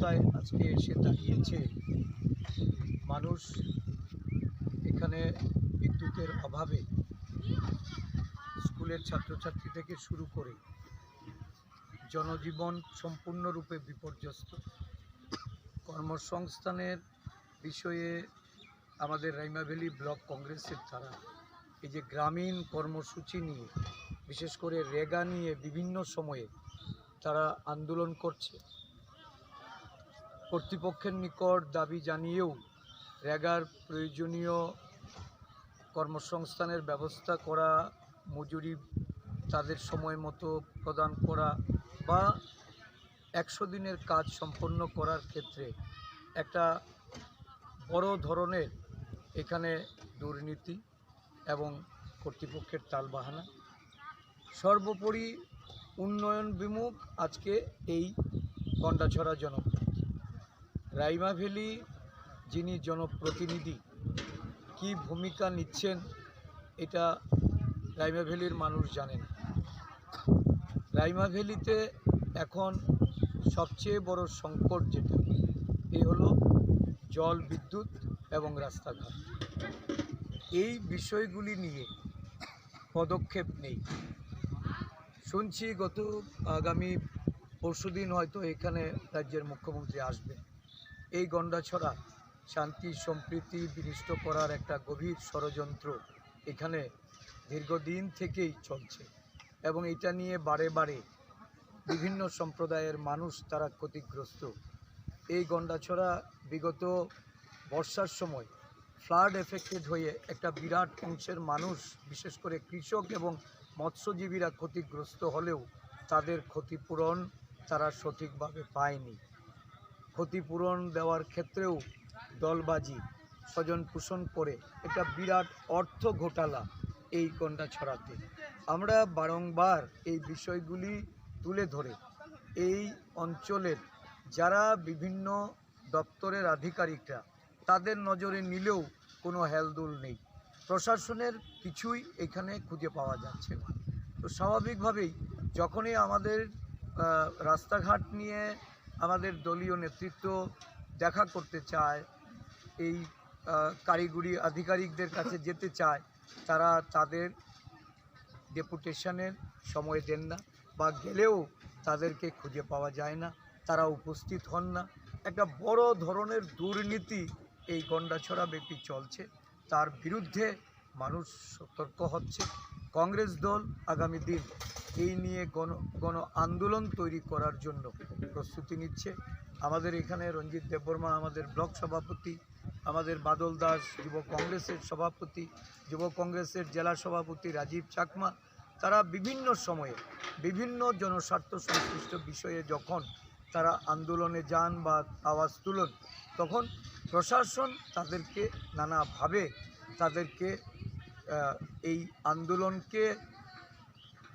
অবস্থায় আজকে এসে দাঁড়িয়েছে। মানুষ এখানে বিদ্যুতের অভাবে স্কুলের ছাত্রছাত্রী থেকে শুরু করে জনজীবন সম্পূর্ণরূপে বিপর্যস্ত। কর্মসংস্থানের বিষয়ে আমাদের রাইমাভ্যালি ব্লক কংগ্রেসের দ্বারা এই যে গ্রামীণ কর্মসূচি নিয়ে, বিশেষ করে রেগা নিয়ে বিভিন্ন সময়ে তারা আন্দোলন করছে। কর্তৃপক্ষের নিকট দাবি জানিয়েও রেগার প্রয়োজনীয় কর্মসংস্থানের ব্যবস্থা করা, মজুরি তাদের সময় মতো প্রদান করা বা একশো দিনের কাজ সম্পন্ন করার ক্ষেত্রে একটা বড় ধরনের এখানে দুর্নীতি এবং কর্তৃপক্ষের তালবাহানা। সর্বোপরি উন্নয়ন বিমুখ আজকে এই গন্ডাছড়া জনপদ। রাইমা ভ্যালি যিনি জনপ্রতিনিধি, কি ভূমিকা নিচ্ছেন এটা রাইমা ভ্যালির মানুষ জানে না ভ্যালিতে এখন সবচেয়ে বড় সংকট যেটা এই হলো জল বিদ্যুৎ এবং রাস্তাঘাট। এই বিষয়গুলি নিয়ে পদক্ষেপ নেই। শুনছি গত আগামী পরশুদিন হয়তো এখানে রাজ্যের মুখ্যমন্ত্রী আসবেন। এই গন্ডাছড়া শান্তি, সম্প্রীতি বিনিষ্ট করার একটা গভীর ষড়যন্ত্র এখানে দীর্ঘদিন থেকেই চলছে এবং এটা নিয়ে বারে বারে বিভিন্ন সম্প্রদায়ের মানুষ তারা ক্ষতিগ্রস্ত। এই গন্ডাছড়া বিগত বর্ষার সময় ফ্লাড এফেক্টেড হয়ে একটা বিরাট অংশের মানুষ, বিশেষ করে কৃষক এবং মৎস্যজীবীরা ক্ষতিগ্রস্ত হলেও তাদের ক্ষতিপূরণ তারা সঠিকভাবে পায়নি। ক্ষতিপূরণ দেওয়ার ক্ষেত্রেও দলবাজি স্বজন পোষণ করে একটা বিরাট অর্থ ঘোটালা এই গন্ডা ছড়াতে। আমরা বারংবার এই বিষয়গুলি তুলে ধরে। এই অঞ্চলের যারা বিভিন্ন দপ্তরের আধিকারিকরা, তাদের নজরে নিলেও কোনো হেলদোল নেই। প্রশাসনের কিছুই এখানে খুঁজে পাওয়া যাচ্ছে না। তো স্বাভাবিকভাবেই যখনই আমাদের রাস্তাঘাট নিয়ে আমাদের দলীয় নেতৃত্ব দেখা করতে চায়, এই কারিগরি আধিকারিকদের কাছে যেতে চায়, তারা তাদের ডেপুটেশনের সময় দেন না বা গেলেও তাদেরকে খুঁজে পাওয়া যায় না, তারা উপস্থিত হন না। একটা বড় ধরনের দুর্নীতি এই গন্ডাছড়া ব্যাপী চলছে। তার বিরুদ্ধে মানুষ সতর্ক হচ্ছে। কংগ্রেস দল আগামী দিন এই নিয়ে গণ গণ আন্দোলন তৈরি করার জন্য প্রস্তুতি নিচ্ছে। আমাদের এখানে রঞ্জিত দেববর্মা, আমাদের ব্লক সভাপতি, আমাদের বাদল দাস, যুব কংগ্রেসের সভাপতি, যুব কংগ্রেসের জেলা সভাপতি রাজীব চাকমা, তারা বিভিন্ন সময়ে বিভিন্ন জনস্বার্থ সংশ্লিষ্ট বিষয়ে যখন তারা আন্দোলনে যান বা আওয়াজ তুলন, তখন প্রশাসন তাদেরকে নানাভাবে তাদেরকে এই আন্দোলনকে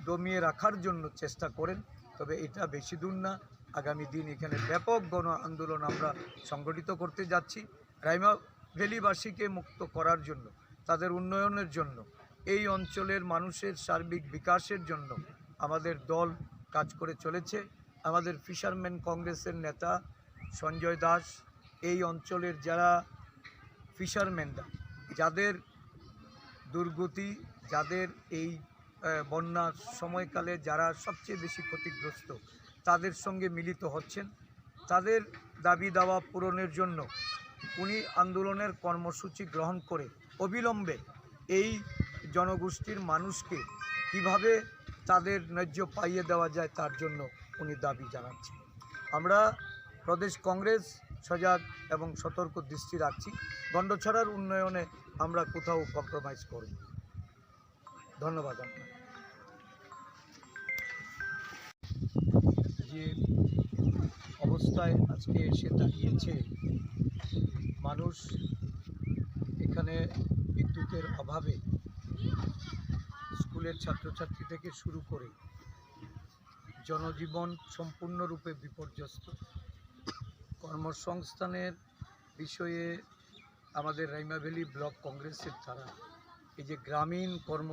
দমিয়ে রাখার জন্য চেষ্টা করেন, তবে এটা বেশি দূর না। আগামী দিন এখানে ব্যাপক গণ আন্দোলন আমরা সংগঠিত করতে যাচ্ছি। রাইমা ভ্যালিবাসীকে মুক্ত করার জন্য, তাদের উন্নয়নের জন্য, এই অঞ্চলের মানুষের সার্বিক বিকাশের জন্য আমাদের দল কাজ করে চলেছে। আমাদের ফিশারম্যান কংগ্রেসের নেতা সঞ্জয় দাস, এই অঞ্চলের যারা ফিশারম্যানরা, যাদের দুর্গতি, যাদের এই বন্যার সময়কালে যারা সবচেয়ে বেশি ক্ষতিগ্রস্ত, তাদের সঙ্গে মিলিত হচ্ছেন। তাদের দাবি দাওয়া পূরণের জন্য উনি আন্দোলনের কর্মসূচি গ্রহণ করে অবিলম্বে এই জনগোষ্ঠীর মানুষকে কীভাবে তাদের ন্যায্য পাইয়ে দেওয়া যায় তার জন্য উনি দাবি জানাচ্ছেন। আমরা প্রদেশ কংগ্রেস, সজাগ এবং সতর্ক দৃষ্টি রাখছি। গন্ডছড়ার উন্নয়নে আমরা কোথাও কম্প্রোমাইজ করব ধন্যবাদ যে অবস্থায় আজকে এসে দাঁড়িয়েছে, মানুষ এখানে বিদ্যুতের অভাবে স্কুলের ছাত্রছাত্রী থেকে শুরু করে জনজীবন সম্পূর্ণরূপে বিপর্যস্ত। কর্মসংস্থানের বিষয়ে আমাদের রাইমাভ্যালি ব্লক কংগ্রেসের দ্বারা এই যে গ্রামীণ কর্ম